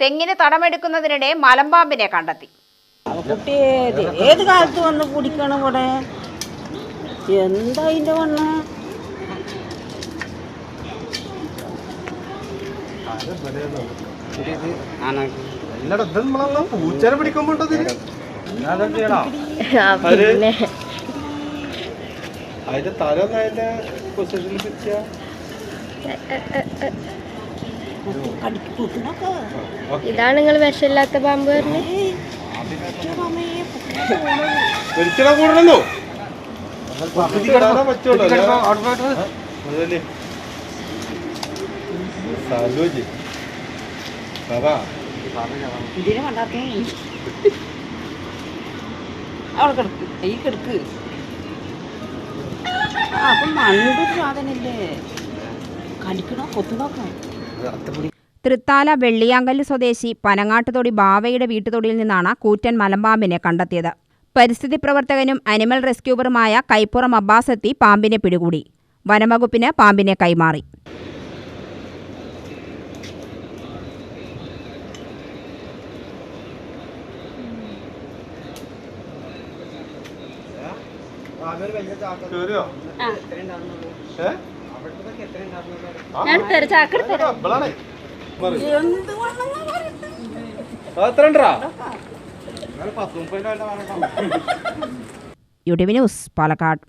തെങ്ങിന് തടമെടുക്കുന്നതിനിടെ മലമ്പാമ്പിനെ കണ്ടെത്തി. കുട്ടി ഏത് കാലത്ത് വന്ന് കുടിക്കണം ഇവിടെ? എന്താ അതിന്റെ വണ്ണ? പൂച്ചനെ അതിന്റെ തല ഒന്ന് അതിന്റെ പൊസിഷനിൽ പിടിച്ച ഇതാണ് നിങ്ങൾ വിഷമില്ലാത്ത പാമ്പ് അപ്പൊ മണ്ണിന്റെ ഒരു അവിടെ കിടക്ക്. ഈ കിടക്ക്. അപ്പം സാധനല്ലേ. കടിക്കണോ കൊത്തുന്നോക്കെ തൃത്താല വെള്ളിയാങ്കല്ല് സ്വദേശി പനങ്ങാട്ടുതൊടി ബാവയുടെ വീട്ടുതൊടിയിൽ നിന്നാണ് കൂറ്റൻ മലമ്പാമ്പിനെ കണ്ടെത്തിയത്. പരിസ്ഥിതി പ്രവർത്തകനും അനിമൽ റെസ്ക്യൂവറുമായ കൈപ്പുറം അബ്ബാസ് എത്തി പാമ്പിനെ പിടികൂടി. വനംവകുപ്പിന് പാമ്പിനെ കൈമാറി. ശരിയോ ഏ ഞാൻ എടുത്തരാം, ചാക്ക് എടുത്തരാം. ഇവളാണേ. മറി. എന്ത് വണ്ണം അത് എത്ര ഉണ്ടെടാ? U T V news Palakkad